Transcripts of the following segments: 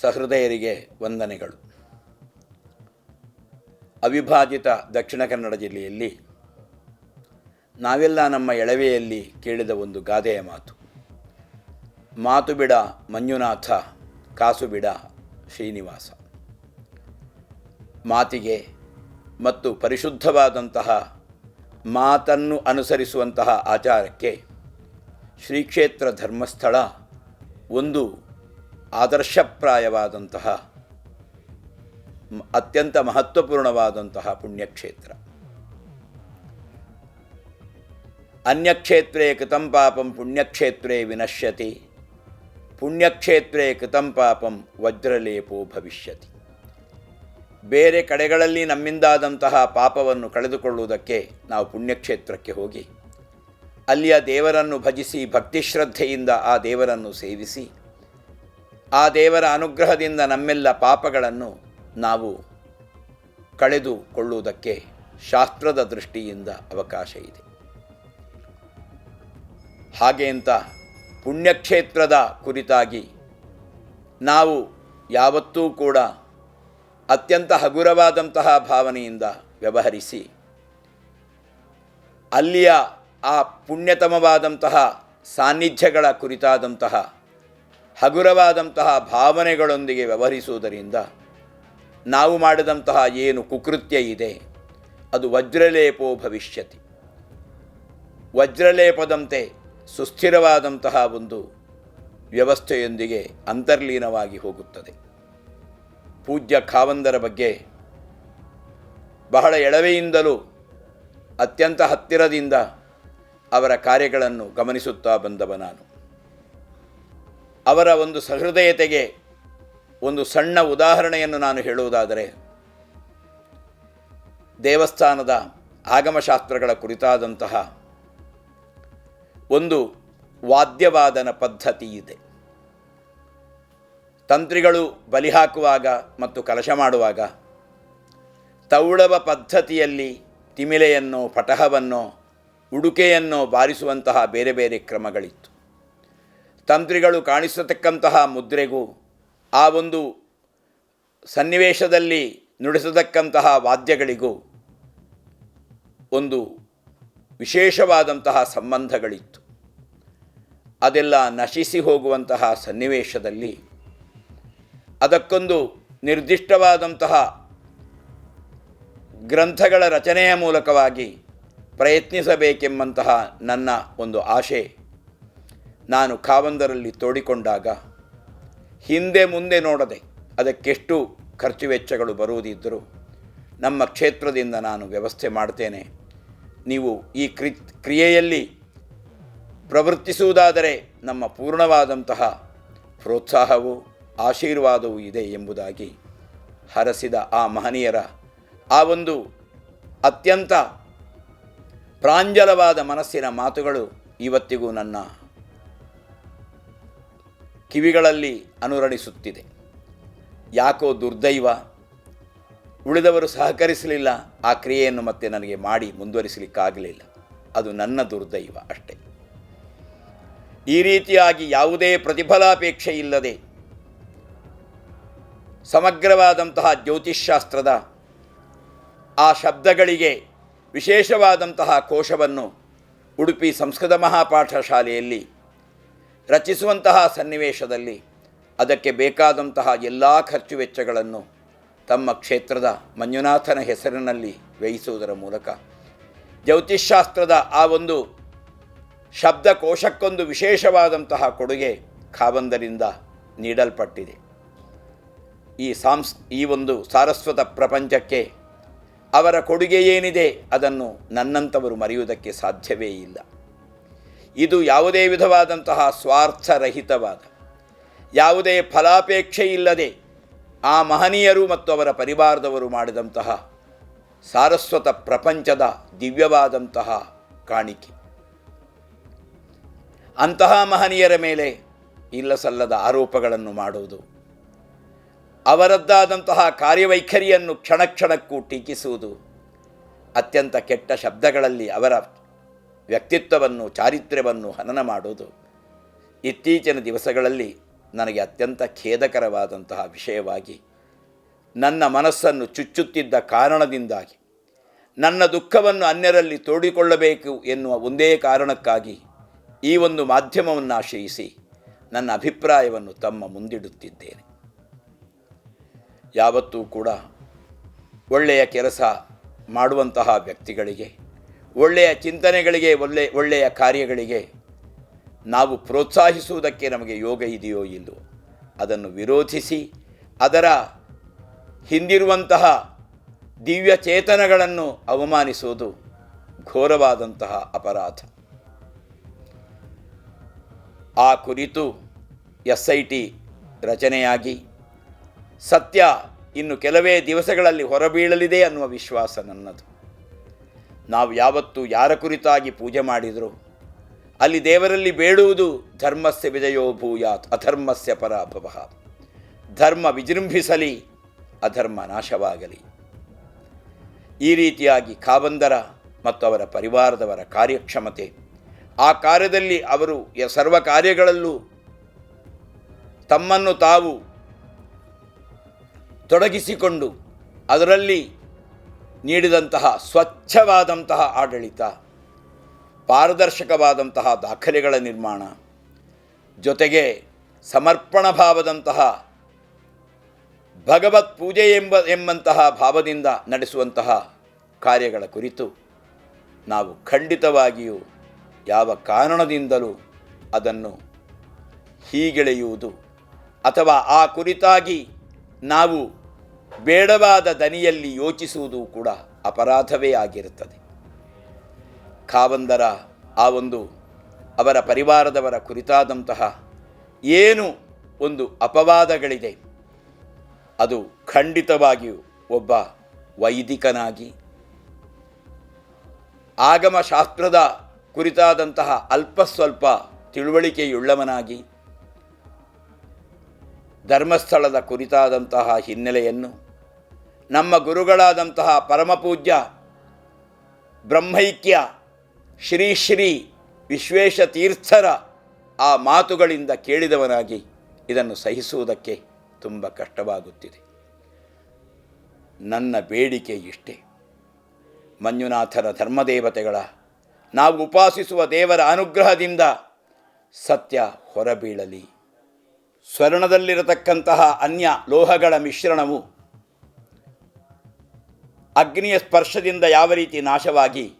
ಸಹೃದಯರಿಗೆ ವಂದನೆಗಳು. ಅವಿಭಾಜಿತ ದಕ್ಷಿಣ ಕನ್ನಡ ಜಿಲ್ಲೆಯಲ್ಲಿ ನಾವೆಲ್ಲ ನಮ್ಮ ಎಳವೆಯಲ್ಲಿ ಕೇಳಿದ ಒಂದು ಗಾದೆಯ ಮಾತು. ಮಾತು ಬಿಡ ಮಂಜುನಾಥ, ಕಾಸು ಬಿಡ ಶ್ರೀನಿವಾಸ. ಮಾತಿಗೆ ಮತ್ತು ಪರಿಶುದ್ಧವಾದಂತಹ ಮಾತನ್ನು ಅನುಸರಿಸುವಂತಹ ಆಚಾರಕ್ಕೆ ಶ್ರೀಕ್ಷೇತ್ರ ಧರ್ಮಸ್ಥಳ ಒಂದು ಆದರ್ಶಪ್ರಾಯವಾದಂತಹ ಅತ್ಯಂತ ಮಹತ್ವಪೂರ್ಣವಾದಂತಹ ಪುಣ್ಯಕ್ಷೇತ್ರ. ಅನ್ಯಕ್ಷೇತ್ರೇ ಕೃತಂ ಪಾಪಂ ಪುಣ್ಯಕ್ಷೇತ್ರೇ ವಿನಶ್ಯತಿ, ಪುಣ್ಯಕ್ಷೇತ್ರೇ ಕೃತಂ ಪಾಪಂ ವಜ್ರಲೇಪೋ ಭವಿಷ್ಯತಿ. ಬೇರೆ ಕಡೆಗಳಲ್ಲಿ ನಮ್ಮಿಂದಾದಂತಹ ಪಾಪವನ್ನು ಕಳೆದುಕೊಳ್ಳುವುದಕ್ಕೆ ನಾವು ಪುಣ್ಯಕ್ಷೇತ್ರಕ್ಕೆ ಹೋಗಿ, ಅಲ್ಲಿಯ ದೇವರನ್ನು ಭಜಿಸಿ ಭಕ್ತಿಶ್ರದ್ಧೆಯಿಂದ ಆ ದೇವರನ್ನು ಸೇವಿಸಿ ಆ ದೇವರ ಅನುಗ್ರಹದಿಂದ ನಮ್ಮೆಲ್ಲ ಪಾಪಗಳನ್ನು ನಾವು ಕಳೆದುಕೊಳ್ಳುವುದಕ್ಕೆ ಶಾಸ್ತ್ರದ ದೃಷ್ಟಿಯಿಂದ ಅವಕಾಶ ಇದೆ. ಹಾಗೆ ಅಂತ ಪುಣ್ಯಕ್ಷೇತ್ರದ ಕುರಿತಾಗಿ ನಾವು ಯಾವತ್ತೂ ಕೂಡ ಅತ್ಯಂತ ಹಗುರವಾದಂತಹ ಭಾವನೆಯಿಂದ ವ್ಯವಹರಿಸಿ, ಅಲ್ಲಿಯ ಆ ಪುಣ್ಯತಮವಾದಂತಹ ಸಾನ್ನಿಧ್ಯಗಳ ಕುರಿತಾದಂತಹ ಹಗುರವಾದಂತಹ ಭಾವನೆಗಳೊಂದಿಗೆ ವ್ಯವಹರಿಸುವುದರಿಂದ ನಾವು ಮಾಡಿದಂತಹ ಏನು ಕುಕೃತ್ಯ ಇದೆ, ಅದು ವಜ್ರಲೇಪೋ ಭವಿಷ್ಯತಿ. ವಜ್ರಲೇಪದಂತೆ ಸುಸ್ಥಿರವಾದಂತಹ ಒಂದು ವ್ಯವಸ್ಥೆಯೊಂದಿಗೆ ಅಂತರ್ಲೀನವಾಗಿ ಹೋಗುತ್ತದೆ. ಪೂಜ್ಯ ಖಾವಂದರ ಬಗ್ಗೆ ಬಹಳ ಎಳವೆಯಿಂದಲೂ ಅತ್ಯಂತ ಹತ್ತಿರದಿಂದ ಅವರ ಕಾರ್ಯಗಳನ್ನು ಗಮನಿಸುತ್ತಾ ಬಂದವ ನಾನು. ಅವರ ಒಂದು ಸಹೃದಯತೆಗೆ ಒಂದು ಸಣ್ಣ ಉದಾಹರಣೆಯನ್ನು ನಾನು ಹೇಳುವುದಾದರೆ, ದೇವಸ್ಥಾನದ ಆಗಮಶಾಸ್ತ್ರಗಳ ಕುರಿತಾದಂತಹ ಒಂದು ವಾದ್ಯವಾದನ ಪದ್ಧತಿ ಇದೆ ತಂತ್ರಿಗಳು ಬಲಿ ಹಾಕುವಾಗ ಮತ್ತು ಕಲಶ ಮಾಡುವಾಗ ತೌಳವ ಪದ್ಧತಿಯಲ್ಲಿ ತಿಮಿಲೆಯನ್ನೋ, ಪಟಹವನ್ನೋ, ಉಡುಕೆಯನ್ನೋ ಬಾರಿಸುವಂತಹ ಬೇರೆ ಬೇರೆ ಕ್ರಮಗಳಿತ್ತು. ತಂತ್ರಿಗಳು ಕಾಣಿಸತಕ್ಕಂತಹ ಮುದ್ರೆಗೂ, ಆ ಒಂದು ಸನ್ನಿವೇಶದಲ್ಲಿ ನುಡಿಸತಕ್ಕಂತಹ ವಾದ್ಯಗಳಿಗೂ ಒಂದು ವಿಶೇಷವಾದಂತಹ ಸಂಬಂಧಗಳಿತ್ತು. ಅದೆಲ್ಲ ನಶಿಸಿ ಹೋಗುವಂತಹ ಸನ್ನಿವೇಶದಲ್ಲಿ ಅದಕ್ಕೊಂದು ನಿರ್ದಿಷ್ಟವಾದಂತಹ ಗ್ರಂಥಗಳ ರಚನೆಯ ಮೂಲಕವಾಗಿ ಪ್ರಯತ್ನಿಸಬೇಕೆಂಬಂತಹ ನನ್ನ ಒಂದು ಆಶೆ. ನಾನು ಕಾವಂದರಲ್ಲಿ ತೋಡಿಕೊಂಡಾಗ ಹಿಂದೆ ಮುಂದೆ ನೋಡದೆ ಅದಕ್ಕೆಷ್ಟು ಖರ್ಚು ವೆಚ್ಚಗಳು ಬರುವುದಿದ್ದರೂ ನಮ್ಮ ಕ್ಷೇತ್ರದಿಂದ ನಾನು ವ್ಯವಸ್ಥೆ ಮಾಡ್ತೇನೆ. ನೀವು ಈ ಕ್ರಿ, ಕ್ರಿಯೆಯಲ್ಲಿ ಪ್ರವರ್ತಿಸುವುದಾದರೆ ನಮ್ಮ ಪೂರ್ಣವಾದಂತಹ ಪ್ರೋತ್ಸಾಹವು ಆಶೀರ್ವಾದವೂ ಇದೆ ಎಂಬುದಾಗಿ ಹರಸಿದ ಆ ಮಹನೀಯರ ಆ ಒಂದು ಅತ್ಯಂತ ಪ್ರಾಂಜಲವಾದ ಮನಸ್ಸಿನ ಮಾತುಗಳು ಇವತ್ತಿಗೂ ನನ್ನ ಕಿವಿಗಳಲ್ಲಿ ಅನುರಣಿಸುತ್ತಿದೆ. ಯಾಕೋ ದುರ್ದೈವ, ಉಳಿದವರು ಸಹಕರಿಸಲಿಲ್ಲ, ಆ ಕ್ರಿಯೆಯನ್ನು ಮತ್ತೆ ನನಗೆ ಮಾಡಿ ಮುಂದುವರಿಸಲಿಕ್ಕಾಗಲಿಲ್ಲ. ಅದು ನನ್ನ ದುರ್ದೈವ ಅಷ್ಟೇ. ಈ ರೀತಿಯಾಗಿ ಯಾವುದೇ ಪ್ರತಿಫಲಾಪೇಕ್ಷೆ ಇಲ್ಲದೆ, ಸಮಗ್ರವಾದಂತಹ ಜ್ಯೋತಿಷ್ಶಾಸ್ತ್ರದ ಆ ಶಬ್ದಗಳಿಗೆ ವಿಶೇಷವಾದಂತಹ ಕೋಶವನ್ನು ಉಡುಪಿ ಸಂಸ್ಕೃತ ಮಹಾಪಾಠ ಶಾಲೆಯಲ್ಲಿ ರಚಿಸುವಂತಹ ಸನ್ನಿವೇಶದಲ್ಲಿ ಅದಕ್ಕೆ ಬೇಕಾದಂತಹ ಎಲ್ಲ ಖರ್ಚು ವೆಚ್ಚಗಳನ್ನು ತಮ್ಮ ಕ್ಷೇತ್ರದ ಮಂಜುನಾಥನ ಹೆಸರಿನಲ್ಲಿ ವ್ಯಯಿಸುವುದರ ಮೂಲಕ. ಜ್ಯೋತಿಷ್ಶಾಸ್ತ್ರದ ಆ ಒಂದು ಶಬ್ದಕೋಶಕ್ಕೊಂದು ವಿಶೇಷವಾದಂತಹ ಕೊಡುಗೆ ಖಾಬಂದರಿಂದ ನೀಡಲ್ಪಟ್ಟಿದೆ. ಈ ಸಾಂಸ್, ಈ ಒಂದು ಸಾರಸ್ವತ ಪ್ರಪಂಚಕ್ಕೆ ಅವರ ಕೊಡುಗೆ ಏನಿದೆ ಅದನ್ನು ನನ್ನಂಥವರು ಮರೆಯುವುದಕ್ಕೆ ಸಾಧ್ಯವೇ ಇಲ್ಲ. ಇದು ಯಾವುದೇ ವಿಧವಾದಂತಹ ಸ್ವಾರ್ಥರಹಿತವಾದ, ಯಾವುದೇ ಫಲಾಪೇಕ್ಷೆ ಇಲ್ಲದೆ ಆ ಮಹನೀಯರು ಮತ್ತು ಅವರ ಪರಿವಾರದವರು ಮಾಡಿದಂತಹ ಸಾರಸ್ವತ ಪ್ರಪಂಚದ ದಿವ್ಯವಾದಂತಹ ಕಾಣಿಕೆ. ಅಂತಹ ಮಹನೀಯರ ಮೇಲೆ ಇಲ್ಲಸಲ್ಲದ ಆರೋಪಗಳನ್ನು ಮಾಡುವುದು, ಅವರದ್ದಾದಂತಹ ಕಾರ್ಯವೈಖರಿಯನ್ನು ಕ್ಷಣ ಕ್ಷಣಕ್ಕೂ ಟೀಕಿಸುವುದು ಅತ್ಯಂತ ಕೆಟ್ಟ ಶಬ್ದಗಳಲ್ಲಿ ಅವರ ವ್ಯಕ್ತಿತ್ವವನ್ನು, ಚಾರಿತ್ರ್ಯವನ್ನು ಹನನ ಮಾಡುವುದು ಇತ್ತೀಚಿನ ದಿವಸಗಳಲ್ಲಿ ನನಗೆ ಅತ್ಯಂತ ಖೇದಕರವಾದಂತಹ ವಿಷಯವಾಗಿ ನನ್ನ ಮನಸ್ಸನ್ನು ಚುಚ್ಚುತ್ತಿದ್ದ ಕಾರಣದಿಂದಾಗಿ, ನನ್ನ ದುಃಖವನ್ನು ಅನ್ಯರಲ್ಲಿ ತೋಡಿಕೊಳ್ಳಬೇಕು ಎನ್ನುವ ಒಂದೇ ಕಾರಣಕ್ಕಾಗಿ ಈ ಒಂದು ಮಾಧ್ಯಮವನ್ನು ಆಶ್ರಯಿಸಿ ನನ್ನ ಅಭಿಪ್ರಾಯವನ್ನು ತಮ್ಮ ಮುಂದಿಡುತ್ತಿದ್ದೇನೆ. ಯಾವತ್ತೂ ಕೂಡ ಒಳ್ಳೆಯ ಕೆಲಸ ಮಾಡುವಂತಹ ವ್ಯಕ್ತಿಗಳಿಗೆ ಒಳ್ಳೆಯ ಚಿಂತನೆಗಳಿಗೆ, ಒಳ್ಳೆ, ಒಳ್ಳೆಯ ಕಾರ್ಯಗಳಿಗೆ ನಾವು ಪ್ರೋತ್ಸಾಹಿಸುವುದಕ್ಕೆ ನಮಗೆ ಯೋಗ ಇದೆಯೋ ಇಲ್ಲವೋ ಅದನ್ನು ವಿರೋಧಿಸಿ, ಅದರ ಹಿಂದಿರುವಂತಹ ದಿವ್ಯ ಚೇತನಗಳನ್ನು ಅವಮಾನಿಸುವುದು ಘೋರವಾದಂತಹ ಅಪರಾಧ. ಆ ಕುರಿತು ಎಸ್ ಐ ಟಿ ರಚನೆಯಾಗಿ ಸತ್ಯ ಇನ್ನು ಕೆಲವೇ ದಿವಸಗಳಲ್ಲಿ ಹೊರಬೀಳಲಿದೆ ಅನ್ನುವ ವಿಶ್ವಾಸ ನನ್ನದು. ನಾವು ಯಾವತ್ತು ಯಾರ ಕುರಿತಾಗಿ ಪೂಜೆ ಮಾಡಿದರೂ? ಅಲ್ಲಿ ದೇವರಲ್ಲಿ ಬೇಡುವುದು ಧರ್ಮಸ್ಯ ವಿಜಯೋ ಭೂಯಾತ್, ಅಧರ್ಮಸ್ಯ ಪರಾಭವ. ಧರ್ಮ ವಿಜೃಂಭಿಸಲಿ, ಅಧರ್ಮ ನಾಶವಾಗಲಿ. ಈ ರೀತಿಯಾಗಿ ಕಾಬಂದರ ಮತ್ತು ಅವರ ಪರಿವಾರದವರ ಕಾರ್ಯಕ್ಷಮತೆ, ಆ ಕಾರ್ಯದಲ್ಲಿ ಅವರು ಸರ್ವ ಕಾರ್ಯಗಳಲ್ಲೂ ತಮ್ಮನ್ನು ತಾವು ತೊಡಗಿಸಿಕೊಂಡು ಅದರಲ್ಲಿ ನೀಡಿದಂತಹ ಸ್ವಚ್ಛವಾದಂತಹ ಆಡಳಿತ, ಪಾರದರ್ಶಕವಾದಂತಹ ದಾಖಲೆಗಳ ನಿರ್ಮಾಣ, ಜೊತೆಗೆ ಸಮರ್ಪಣ ಭಾವದಂತಹ ಭಗವತ್ ಪೂಜೆ ಎಂಬ, ಎಂಬಂತಹ ಭಾವದಿಂದ ನಡೆಸುವಂತಹ ಕಾರ್ಯಗಳ ಕುರಿತು ನಾವು ಖಂಡಿತವಾಗಿಯೂ ಯಾವ ಕಾರಣದಿಂದಲೂ ಅದನ್ನು ಹೀಗೆಳೆಯುವುದು ಅಥವಾ ಆ ಕುರಿತಾಗಿ ನಾವು ಬೇಡವಾದ ದನಿಯಲ್ಲಿ ಯೋಚಿಸುವುದು ಕೂಡ ಅಪರಾಧವೇ ಆಗಿರುತ್ತದೆ. ಖಾವಂದರ ಆ ಒಂದು ಅವರ ಪರಿವಾರದವರ ಕುರಿತಾದಂತಹ ಏನು ಒಂದು ಅಪವಾದಗಳಿದೆ, ಅದು ಖಂಡಿತವಾಗಿಯೂ ಒಬ್ಬ ವೈದಿಕನಾಗಿ, ಆಗಮಶಾಸ್ತ್ರದ ಕುರಿತಾದಂತಹ ಅಲ್ಪ ಸ್ವಲ್ಪ ತಿಳುವಳಿಕೆಯುಳ್ಳವನಾಗಿ, ಧರ್ಮಸ್ಥಳದ ಕುರಿತಾದಂತಹ ಹಿನ್ನೆಲೆಯನ್ನು ನಮ್ಮ ಗುರುಗಳಾದಂತಹ ಪರಮಪೂಜ್ಯ, ಬ್ರಹ್ಮೈಕ್ಯ, ಶ್ರೀ ಶ್ರೀ ವಿಶ್ವೇಶ ತೀರ್ಥರ ಆ ಮಾತುಗಳಿಂದ ಕೇಳಿದವನಾಗಿ ಇದನ್ನು ಸಹಿಸುವುದಕ್ಕೆ ತುಂಬ ಕಷ್ಟವಾಗುತ್ತಿದೆ. ನನ್ನ ಬೇಡಿಕೆ ಇಷ್ಟೇ. ಮಂಜುನಾಥರ ಧರ್ಮದೇವತೆಗಳ, ನಾವು ಉಪಾಸಿಸುವ ದೇವರ ಅನುಗ್ರಹದಿಂದ ಸತ್ಯ ಹೊರಬೀಳಲಿ. ಸ್ವರ್ಣದಲ್ಲಿರತಕ್ಕಂತಹ ಅನ್ಯ ಲೋಹಗಳ ಮಿಶ್ರಣವು ಅಗ್ನಿಯ ಸ್ಪರ್ಶದಿಂದ ಯಾವ ರೀತಿ ನಾಶವಾಗಿ?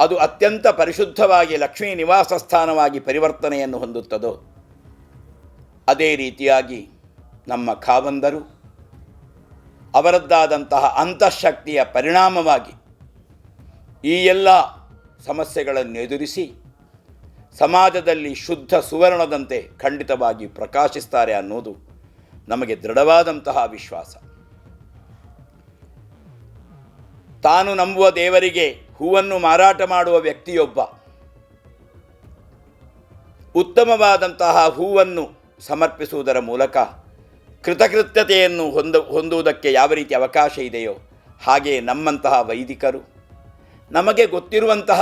ಅದು ಅತ್ಯಂತ ಪರಿಶುದ್ಧವಾಗಿ ಲಕ್ಷ್ಮೀ ನಿವಾಸ ಸ್ಥಾನವಾಗಿ ಪರಿವರ್ತನೆಯನ್ನು ಹೊಂದುತ್ತದೋ? ಅದೇ ರೀತಿಯಾಗಿ ನಮ್ಮ ಖಾವಂದರು ಅವರದ್ದಾದಂತಹ ಅಂತಃಶಕ್ತಿಯ ಪರಿಣಾಮವಾಗಿ ಈ ಎಲ್ಲ ಸಮಸ್ಯೆಗಳನ್ನು ಎದುರಿಸಿ ಸಮಾಜದಲ್ಲಿ ಶುದ್ಧ ಸುವರ್ಣದಂತೆ ಖಂಡಿತವಾಗಿ ಪ್ರಕಾಶಿಸ್ತಾರೆ ಅನ್ನೋದು ನಮಗೆ ದೃಢವಾದಂತಹ ವಿಶ್ವಾಸ. ತಾನು ನಂಬುವ ದೇವರಿಗೆ ಹೂವನ್ನು ಮಾರಾಟ ಮಾಡುವ ವ್ಯಕ್ತಿಯೊಬ್ಬ. ಉತ್ತಮವಾದಂತಹ ಹೂವನ್ನು ಸಮರ್ಪಿಸುವುದರ ಮೂಲಕ ಕೃತಕೃತ್ಯತೆಯನ್ನು ಹೊಂದ, ಹೊಂದುವುದಕ್ಕೆ ಯಾವ ರೀತಿ ಅವಕಾಶ ಇದೆಯೋ ಹಾಗೆ ನಮ್ಮಂತಹ ವೈದಿಕರು, ನಮಗೆ ಗೊತ್ತಿರುವಂತಹ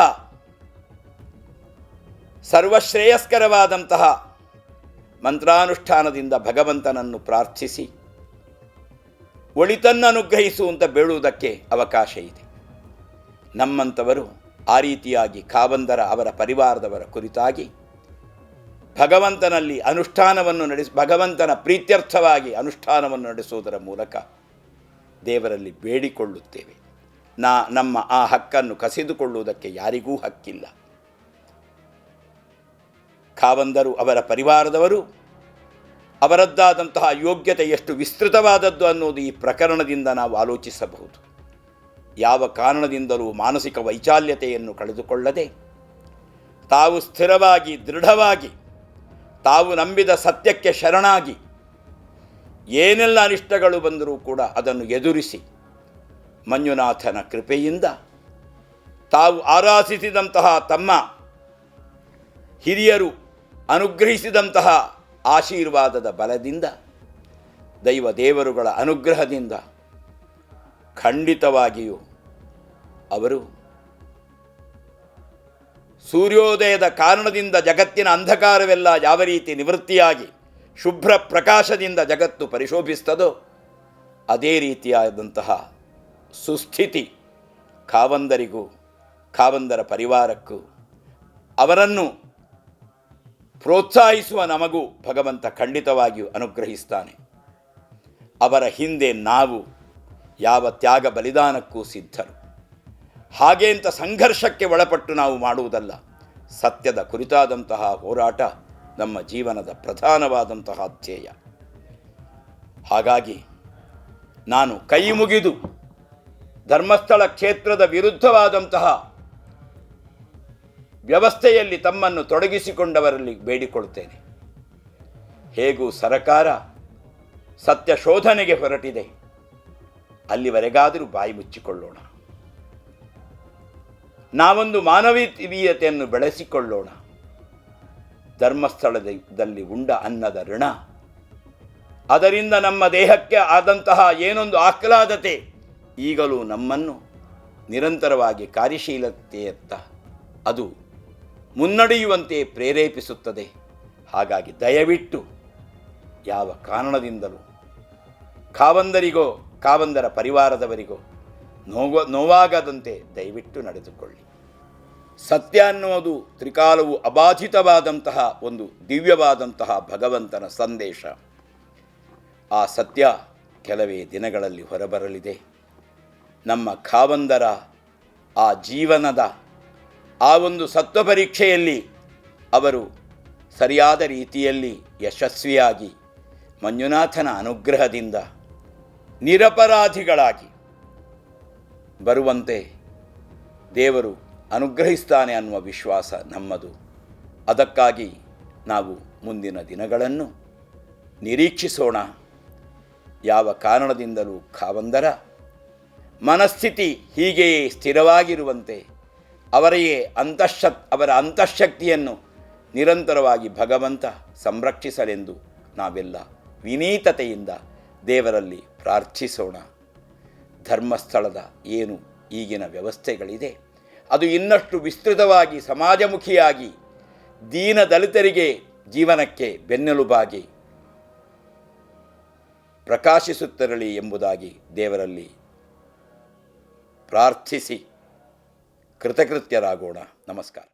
ಸರ್ವಶ್ರೇಯಸ್ಕರವಾದಂತಹ ಮಂತ್ರಾನುಷ್ಠಾನದಿಂದ ಭಗವಂತನನ್ನು ಪ್ರಾರ್ಥಿಸಿ. ಒಳಿತನ್ನು ಅನುಗ್ರಹಿಸುವಂತ ಬೇಳುವುದಕ್ಕೆ ಅವಕಾಶ ಇದೆ. ನಮ್ಮಂಥವರು ಆ ರೀತಿಯಾಗಿ ಕಾವಂದರ ಅವರ ಪರಿವಾರದವರ ಕುರಿತಾಗಿ ಭಗವಂತನಲ್ಲಿ ಅನುಷ್ಠಾನವನ್ನು ನಡೆಸಿ, ಭಗವಂತನ ಪ್ರೀತ್ಯರ್ಥವಾಗಿ ಅನುಷ್ಠಾನವನ್ನು ನಡೆಸುವುದರ ಮೂಲಕ ದೇವರಲ್ಲಿ ಬೇಡಿಕೊಳ್ಳುತ್ತೇವೆ. ನಾ, ನಮ್ಮ ಆ ಹಕ್ಕನ್ನು ಕಸಿದುಕೊಳ್ಳುವುದಕ್ಕೆ ಯಾರಿಗೂ ಹಕ್ಕಿಲ್ಲ. ಕಾವಂದರು ಅವರ ಪರಿವಾರದವರು ಅವರದ್ದಾದಂತಹ ಯೋಗ್ಯತೆ ಎಷ್ಟು ವಿಸ್ತೃತವಾದದ್ದು ಅನ್ನೋದು ಈ ಪ್ರಕರಣದಿಂದ ನಾವು ಆಲೋಚಿಸಬಹುದು. ಯಾವ ಕಾರಣದಿಂದಲೂ ಮಾನಸಿಕ ವೈಚಾಲ್ಯತೆಯನ್ನು ಕಳೆದುಕೊಳ್ಳದೆ, ತಾವು ಸ್ಥಿರವಾಗಿ, ದೃಢವಾಗಿ, ತಾವು ನಂಬಿದ ಸತ್ಯಕ್ಕೆ ಶರಣಾಗಿ ಏನೆಲ್ಲ ಅನಿಷ್ಟಗಳು ಬಂದರೂ ಕೂಡ ಅದನ್ನು ಎದುರಿಸಿ ಮಂಜುನಾಥನ ಕೃಪೆಯಿಂದ ತಾವು ಆರಾಧಿಸಿದಂತಹ ತಮ್ಮ ಹಿರಿಯರು, ಅನುಗ್ರಹಿಸಿದಂತಹ ಆಶೀರ್ವಾದದ ಬಲದಿಂದ, ದೈವ ದೇವರುಗಳ ಅನುಗ್ರಹದಿಂದ ಖಂಡಿತವಾಗಿಯೂ ಅವರು ಸೂರ್ಯೋದಯದ ಕಾರಣದಿಂದ ಜಗತ್ತಿನ ಅಂಧಕಾರವೆಲ್ಲ ಯಾವ ರೀತಿ ನಿವೃತ್ತಿಯಾಗಿ, ಶುಭ್ರ ಪ್ರಕಾಶದಿಂದ ಜಗತ್ತು ಪರಿಶೋಭಿಸ್ತದೋ, ಅದೇ ರೀತಿಯಾದಂತಹ ಸುಸ್ಥಿತಿ ಕಾವಂದರಿಗೂ, ಕಾವಂದರ ಪರಿವಾರಕ್ಕೂ ಅವರನ್ನು ಪ್ರೋತ್ಸಾಹಿಸುವ ನಮಗೂ ಭಗವಂತ ಖಂಡಿತವಾಗಿಯೂ ಅನುಗ್ರಹಿಸ್ತಾನೆ. ಅವರ ಹಿಂದೆ ನಾವು ಯಾವ ತ್ಯಾಗ ಬಲಿದಾನಕ್ಕೂ ಸಿದ್ಧರು. ಹಾಗೆ ಅಂತ ಸಂಘರ್ಷಕ್ಕೆ ಒಳಪಟ್ಟು ನಾವು ಮಾಡುವುದಲ್ಲ, ಸತ್ಯದ ಕುರಿತಾದಂತಹ ಹೋರಾಟ ನಮ್ಮ ಜೀವನದ ಪ್ರಧಾನವಾದಂತಹ ಧ್ಯೇಯ. ಹಾಗಾಗಿ ನಾನು ಕೈ ಮುಗಿದು ಧರ್ಮಸ್ಥಳ ಕ್ಷೇತ್ರದ ವಿರುದ್ಧವಾದಂತಹ ವ್ಯವಸ್ಥೆಯಲ್ಲಿ ತಮ್ಮನ್ನು ತೊಡಗಿಸಿಕೊಂಡವರಲ್ಲಿ ಬೇಡಿಕೊಳ್ತೇನೆ ಹೇಗೂ ಸರಕಾರ ಸತ್ಯ ಶೋಧನೆಗೆ ಹೊರಟಿದೆ, ಅಲ್ಲಿವರೆಗಾದರೂ ಬಾಯಿ ಮುಚ್ಚಿಕೊಳ್ಳೋಣ. ನಾವೊಂದು ಮಾನವೀಯತೆಯನ್ನು ಬೆಳೆಸಿಕೊಳ್ಳೋಣ. ಧರ್ಮಸ್ಥಳದಲ್ಲಿ ಉಂಡ ಅನ್ನದ ಋಣ. ಅದರಿಂದ ನಮ್ಮ ದೇಹಕ್ಕೆ ಆದಂತಹ ಏನೊಂದು ಆಹ್ಲಾದತೆ ಈಗಲೂ ನಮ್ಮನ್ನು ನಿರಂತರವಾಗಿ ಕಾರ್ಯಶೀಲತೆಯತ್ತ, ಅದು ಮುನ್ನಡೆಯುವಂತೆ ಪ್ರೇರೇಪಿಸುತ್ತದೆ. ಹಾಗಾಗಿ ದಯವಿಟ್ಟು ಯಾವ ಕಾರಣದಿಂದಲೂ ಕಾವಂದರಿಗೋ, ಕಾವಂದರ ಪರಿವಾರದವರಿಗೋ ನೋವ, ನೋವಾಗದಂತೆ ದಯವಿಟ್ಟು ನಡೆದುಕೊಳ್ಳಿ. ಸತ್ಯ ಅನ್ನುವುದು ತ್ರಿಕಾಲವು ಅಬಾಧಿತವಾದಂತಹ ಒಂದು ದಿವ್ಯವಾದಂತಹ ಭಗವಂತನ ಸಂದೇಶ. ಆ ಸತ್ಯ ಕೆಲವೇ ದಿನಗಳಲ್ಲಿ ಹೊರಬರಲಿದೆ. ನಮ್ಮ ಕಾವಂದರ ಆ ಜೀವನದ ಆ ಒಂದು ಸತ್ವ ಪರೀಕ್ಷೆಯಲ್ಲಿ ಅವರು ಸರಿಯಾದ ರೀತಿಯಲ್ಲಿ ಯಶಸ್ವಿಯಾಗಿ ಮಂಜುನಾಥನ ಅನುಗ್ರಹದಿಂದ ನಿರಪರಾಧಿಗಳಾಗಿ ಬರುವಂತೆ ದೇವರು ಅನುಗ್ರಹಿಸ್ತಾನೆ ಅನ್ನುವ ವಿಶ್ವಾಸ ನಮ್ಮದು. ಅದಕ್ಕಾಗಿ ನಾವು ಮುಂದಿನ ದಿನಗಳನ್ನು ನಿರೀಕ್ಷಿಸೋಣ. ಯಾವ ಕಾರಣದಿಂದಲೂ ಖಾವಂದರ ಮನಸ್ಥಿತಿ ಹೀಗೆಯೇ ಸ್ಥಿರವಾಗಿರುವಂತೆ ಅವರಿಗೆ ಅಂತಃಶಕ್, ಅವರ ಅಂತಃಶಕ್ತಿಯನ್ನು ನಿರಂತರವಾಗಿ ಭಗವಂತ ಸಂರಕ್ಷಿಸಲೆಂದು ನಾವೆಲ್ಲ ವಿನೀತತೆಯಿಂದ ದೇವರಲ್ಲಿ ಪ್ರಾರ್ಥಿಸೋಣ. ಧರ್ಮಸ್ಥಳದ ಏನು ಈಗಿನ ವ್ಯವಸ್ಥೆಗಳಿದೆ, ಅದು ಇನ್ನಷ್ಟು ವಿಸ್ತೃತವಾಗಿ ಸಮಾಜಮುಖಿಯಾಗಿ ದೀನ ದಲಿತರಿಗೆ ಜೀವನಕ್ಕೆ ಬೆನ್ನೆಲುಬಾಗಿ ಪ್ರಕಾಶಿಸುತ್ತಿರಲಿ ಎಂಬುದಾಗಿ ದೇವರಲ್ಲಿ ಪ್ರಾರ್ಥಿಸಿ. ಕೃತಕೃತ್ಯರಾಗೋಣ. ನಮಸ್ಕಾರ.